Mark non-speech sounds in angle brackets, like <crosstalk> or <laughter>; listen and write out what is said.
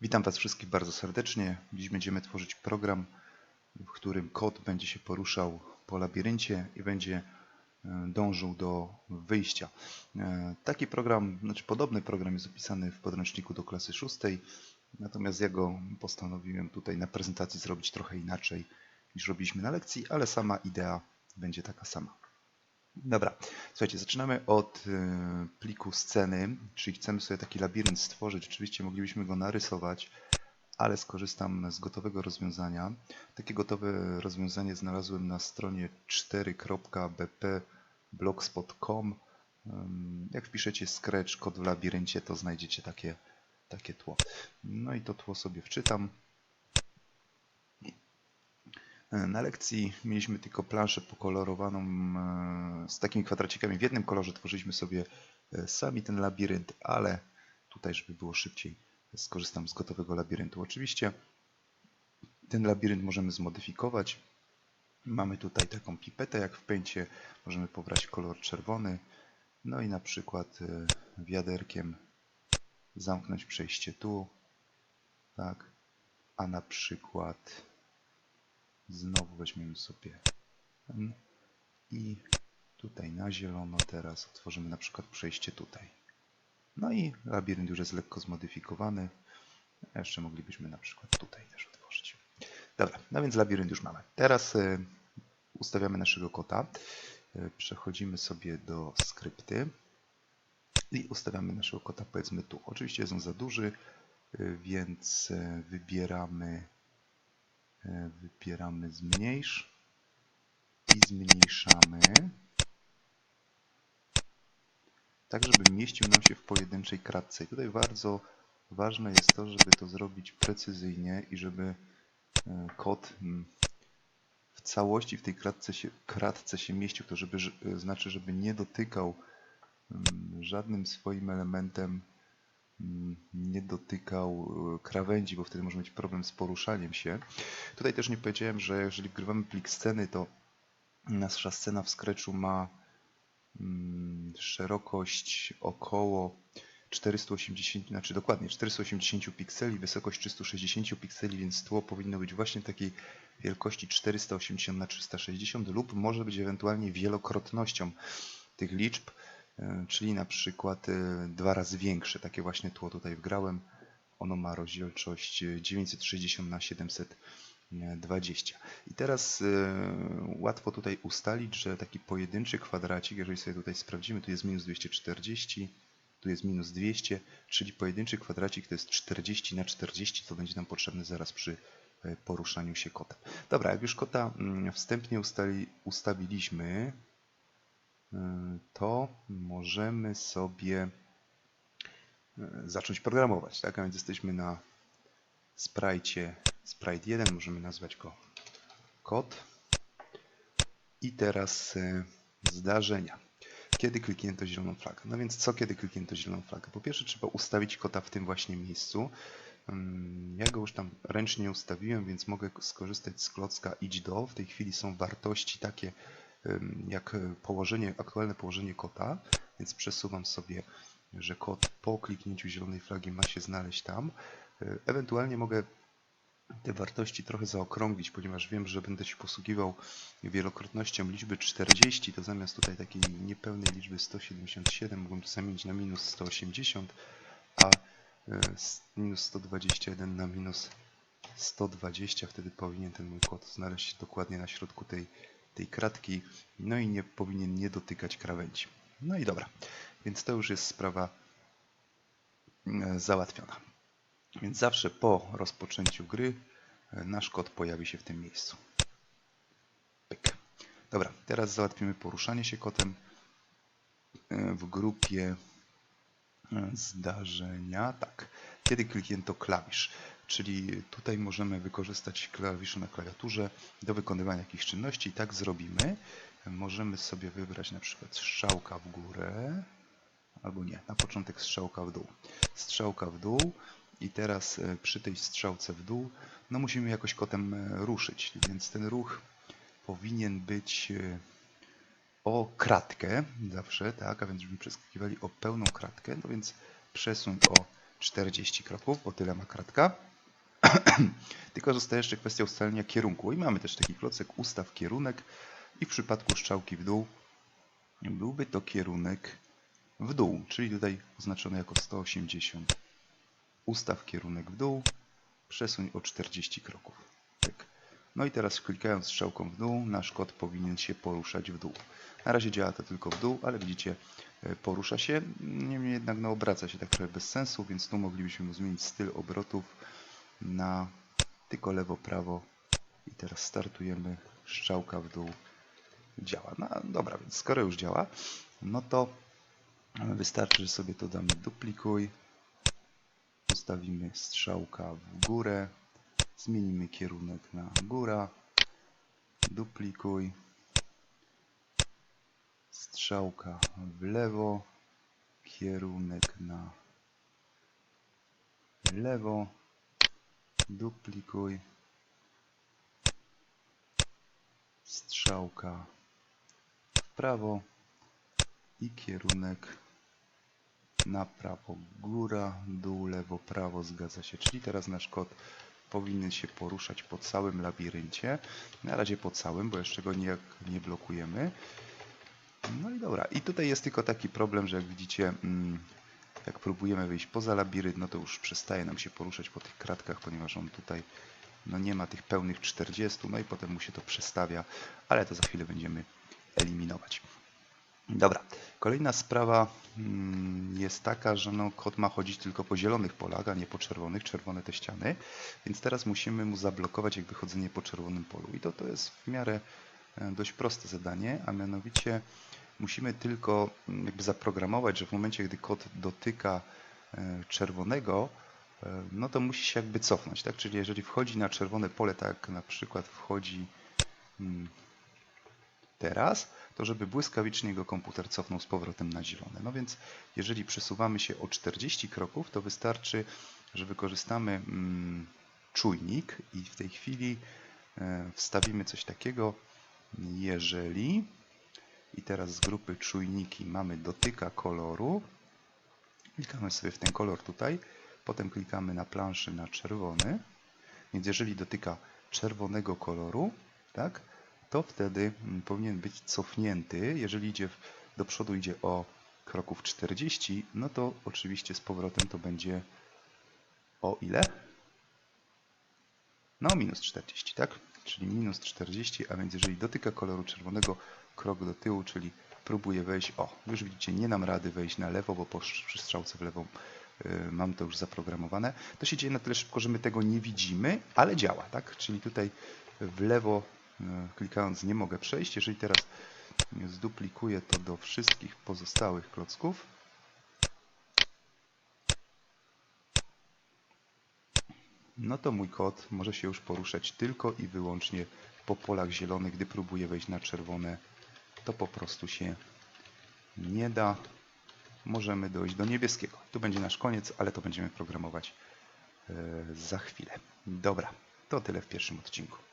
Witam Was wszystkich bardzo serdecznie. Dziś będziemy tworzyć program, w którym kod będzie się poruszał po labiryncie i będzie e, dążył do wyjścia. E, Taki program, znaczy podobny program jest opisany w podręczniku do klasy szóstej, natomiast ja go postanowiłem tutaj na prezentacji zrobić trochę inaczej niż robiliśmy na lekcji, ale sama idea będzie taka sama. Dobra, słuchajcie, zaczynamy od y, pliku sceny, czyli chcemy sobie taki labirynt stworzyć. Oczywiście moglibyśmy go narysować, ale skorzystam z gotowego rozwiązania. Takie gotowe rozwiązanie znalazłem na stronie 4.bp.blogspot.com. Ym, Jak wpiszecie Scratch kod w labiryncie, to znajdziecie takie, takie tło. No i to tło sobie wczytam. Na lekcji mieliśmy tylko planszę pokolorowaną e, z takimi kwadracikami w jednym kolorze. Tworzyliśmy sobie e, sami ten labirynt, ale tutaj, żeby było szybciej, skorzystam z gotowego labiryntu. Oczywiście ten labirynt możemy zmodyfikować. Mamy tutaj taką pipetę jak w pęcie. Możemy pobrać kolor czerwony. No i na przykład e, wiaderkiem zamknąć przejście tu. Tak. A na przykład Znowu weźmiemy sobie ten i tutaj na zielono teraz otworzymy na przykład przejście tutaj. No i labirynt już jest lekko zmodyfikowany. Jeszcze moglibyśmy na przykład tutaj też otworzyć. Dobra, no więc labirynt już mamy. Teraz y, ustawiamy naszego kota. Y, przechodzimy sobie do skrypty i ustawiamy naszego kota powiedzmy tu. Oczywiście jest on za duży, y, więc wybieramy Wybieramy zmniejsz i zmniejszamy. Tak, żeby mieścił nam się w pojedynczej kratce. I tutaj bardzo ważne jest to, żeby to zrobić precyzyjnie i żeby e, kod mm, w całości w tej kratce się, kratce się mieścił. To żeby, e, znaczy, żeby nie dotykał mm, żadnym swoim elementem nie dotykał e, krawędzi, bo wtedy może mieć problem z poruszaniem się. Tutaj też nie powiedziałem, że jeżeli wgrywamy plik sceny, to nasza scena w Scratchu ma mm, szerokość około 480, znaczy dokładnie 480 pikseli, wysokość 360 pikseli, więc tło powinno być właśnie takiej wielkości 480 na 360 lub może być ewentualnie wielokrotnością tych liczb. E, czyli na przykład e, dwa razy większe. Takie właśnie tło tutaj wgrałem. Ono ma rozdzielczość 960 na 720. I teraz e, łatwo tutaj ustalić, że taki pojedynczy kwadracik, jeżeli sobie tutaj sprawdzimy, tu jest minus 240, tu jest minus 200, czyli pojedynczy kwadracik to jest 40 na 40, to będzie nam potrzebne zaraz przy poruszaniu się kota. Dobra, jak już kota mm, wstępnie ustali, ustawiliśmy, to możemy sobie e, zacząć programować. Tak? A więc jesteśmy na sprite, sprite 1, możemy nazwać go kod. I teraz e, zdarzenia. Kiedy kliknięto zieloną flagę? No więc co kiedy kliknięto zieloną flagę? Po pierwsze trzeba ustawić kota w tym właśnie miejscu. Ja go już tam ręcznie ustawiłem, więc mogę skorzystać z klocka idź do. W tej chwili są wartości takie, jak położenie, aktualne położenie kota, więc przesuwam sobie, że kot po kliknięciu zielonej flagi ma się znaleźć tam. E, ewentualnie mogę te wartości trochę zaokrąglić, ponieważ wiem, że będę się posługiwał wielokrotnością liczby 40, to zamiast tutaj takiej niepełnej liczby 177 mogłem to zamienić na minus 180, a e, minus 121 na minus 120, wtedy powinien ten mój kod znaleźć się dokładnie na środku tej tej kratki, no i nie powinien nie dotykać krawędzi. No i dobra, więc to już jest sprawa e, załatwiona. Więc zawsze po rozpoczęciu gry e, nasz kod pojawi się w tym miejscu. Pyk. Dobra, teraz załatwimy poruszanie się kotem e, w grupie zdarzenia. Tak, kiedy kliknięto klawisz czyli tutaj możemy wykorzystać klawisze na klawiaturze do wykonywania jakichś czynności i tak zrobimy. Możemy sobie wybrać na przykład strzałka w górę, albo nie, na początek strzałka w dół. Strzałka w dół i teraz e, przy tej strzałce w dół, no musimy jakoś kotem e, ruszyć, więc ten ruch powinien być e, o kratkę zawsze, tak, a więc żebyśmy przeskakiwali o pełną kratkę, no więc przesuń o 40 kroków, bo tyle ma kratka. <clears throat> Tylko zostaje jeszcze kwestia ustalenia kierunku. I mamy też taki klocek ustaw kierunek i w przypadku strzałki w dół byłby to kierunek w dół, czyli tutaj oznaczony jako 180. Ustaw kierunek w dół, przesuń o 40 kroków. Tak. No i teraz klikając strzałką w dół, nasz kod powinien się poruszać w dół. Na razie działa to tylko w dół, ale widzicie, e, porusza się. Niemniej jednak no, obraca się tak trochę bez sensu, więc tu moglibyśmy zmienić styl obrotów na tylko lewo, prawo. I teraz startujemy, strzałka w dół działa. No dobra, więc skoro już działa, no to wystarczy, że sobie to damy. Duplikuj, ustawimy strzałka w górę, zmienimy kierunek na góra, duplikuj, strzałka w lewo, kierunek na lewo, duplikuj, strzałka w prawo i kierunek na prawo, góra, dół, lewo, prawo, zgadza się. Czyli teraz nasz kod powinien się poruszać po całym labiryncie. Na razie po całym, bo jeszcze go nijak nie blokujemy. No i dobra. I tutaj jest tylko taki problem, że jak widzicie, mm, jak próbujemy wyjść poza labirynt, no to już przestaje nam się poruszać po tych kratkach, ponieważ on tutaj no nie ma tych pełnych 40, no i potem mu się to przestawia, ale to za chwilę będziemy eliminować. Dobra, kolejna sprawa mm, jest taka, że no, kod ma chodzić tylko po zielonych polach, a nie po czerwonych, czerwone te ściany, więc teraz musimy mu zablokować jakby chodzenie po czerwonym polu. I to, to jest w miarę e, dość proste zadanie, a mianowicie musimy tylko mm, jakby zaprogramować, że w momencie, gdy kod dotyka e, czerwonego, e, no to musi się jakby cofnąć, tak? Czyli jeżeli wchodzi na czerwone pole, tak na przykład wchodzi mm, teraz, to żeby błyskawicznie jego komputer cofnął z powrotem na zielone. No więc jeżeli przesuwamy się o 40 kroków, to wystarczy, że wykorzystamy mm, czujnik i w tej chwili e, wstawimy coś takiego, jeżeli i teraz z grupy czujniki mamy dotyka koloru, klikamy sobie w ten kolor tutaj, potem klikamy na planszy na czerwony, więc jeżeli dotyka czerwonego koloru, tak, to wtedy mm, powinien być cofnięty. Jeżeli idzie do przodu idzie o kroków 40, no to oczywiście z powrotem to będzie o ile? No minus 40, tak? Czyli minus 40, a więc jeżeli dotyka koloru czerwonego, krok do tyłu, czyli próbuje wejść, o, już widzicie, nie nam rady wejść na lewo, bo po strzałce w lewą y, mam to już zaprogramowane. To się dzieje na tyle szybko, że my tego nie widzimy, ale działa, tak? Czyli tutaj w lewo E, klikając nie mogę przejść. Jeżeli teraz zduplikuję to do wszystkich pozostałych klocków, no to mój kod może się już poruszać tylko i wyłącznie po polach zielonych. Gdy próbuję wejść na czerwone, to po prostu się nie da. Możemy dojść do niebieskiego. Tu będzie nasz koniec, ale to będziemy programować e, za chwilę. Dobra, to tyle w pierwszym odcinku.